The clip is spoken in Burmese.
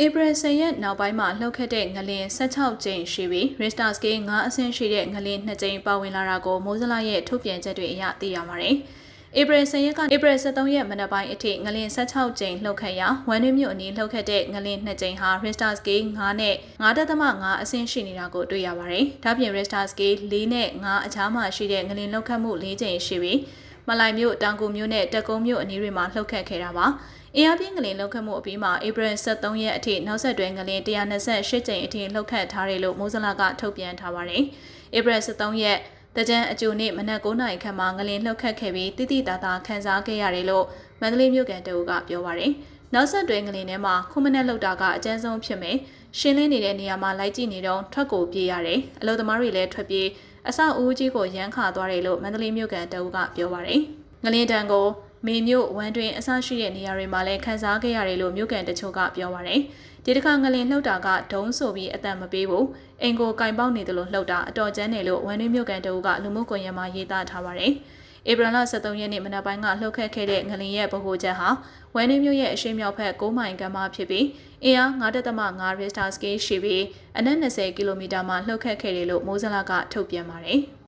ဧပြီ10ရက်နောက်ပိုင်းမှာလှုပ်ခတ်တဲ့ငလင်16ကြိမ်ရှိပြီး Richter scale 9အဆင့်ရှိတဲ့ငလင်2ကြိမ်ပါဝင်လာတာကိုမိုးစလရဲ့ထုတ်ပြန်ချက်တွေအရသိရပါတယ်။ဧပြီ10ရက်ကဧပြီ13ရက်မနက်ပိုင်းအထိငလင်16ကြိမ်လှုပ်ခတ်ရာဝမ်နွေမြို့အနီးလှုပ်ခတ်တဲ့ငလင်2ကြိမ်ဟာ Richter scale 9နဲ့9.5အဆင့်ရှိနေတာကိုတွေ့ရပါတယ်။ဒါပြင် Richter scale 4နဲ့9အကြားမှာရှိတဲ့ငလင်လှုပ်ခတ်မှု4ကြိမ်ရှိပြီးမလိုက်မြို့တောင်ကူမြို့နဲ့တက်ကုန်းမြို့အနီးတွေမှာလှုပ်ခတ်ခဲ့တာပါ။ အင်အားပြင်းငလင်လှုပ်ခတ်မှုအပြီးမှာဧပြီ23ရက်အထိနောက်ဆက်တွဲငလင်128ကြိမ်အထိလှုပ်ခတ်ထားတယ်လို့မိုးစလာကထုတ်ပြန်ထားပါတယ်။ဧပြီ23ရက်တကြံအကျိုးနေ့မနက်9နာရီခန့်မှာငလင်လှုပ်ခတ်ခဲ့ပြီးတိတိတသာခန်းစားခဲ့ရတယ်လို့မန္တလေးမြို့ကန်တူကပြောပါတယ်။နောက်ဆက်တွဲငလင်ထဲမှာခုမနက်လောက်တာကအကျဉ်းဆုံးဖြစ်မယ်။ရှင်းလင်းနေတဲ့နေရာမှာလိုက်ကြည့်နေတော့ထွက်ကိုပြေးရတယ်။အလို့သမားတွေလည်းထွက်ပြေးအဆောက်အဦကြီးကိုရမ်းခါသွားတယ်လို့မန္တလေးမြို့ကန်တူကပြောပါတယ်။ငလင်တန်ကို မေမြို့ဝမ်းတွင်အဆရှိတဲ့နေရာတွေမှာလည်းခန်းစားခဲ့ရတယ်လို့မြို့ကန်တချို့ကပြောပါရယ်ဒီတစ်ခါငလင်လှုပ်တာကဒုံးဆိုပြီးအတန်မပေးဘူးအင်ကိုကင်ပေါက်နေတယ်လို့လှုပ်တာအတော်ကျန်းတယ်လို့ဝမ်းတွင်မြို့ကန်တအုပ်ကလူမှုကွန်ရက်မှာရေးသားထားပါရယ်ဧပြီလ23ရက်နေ့မနက်ပိုင်းကလှုပ်ခတ်ခဲ့တဲ့ငလင်ရဲ့ဗဟိုချက်ဟာဝမ်နင်းမြို့ရဲ့အရှေ့မြောက်ဘက်9မိုင်ကမ်းမှာဖြစ်ပြီးအင်အား9.5 Richter scale ရှိပြီးအနက်20ကီလိုမီတာမှာလှုပ်ခတ်ခဲ့တယ်လို့မိုးစလာကထုတ်ပြန်ပါတယ်။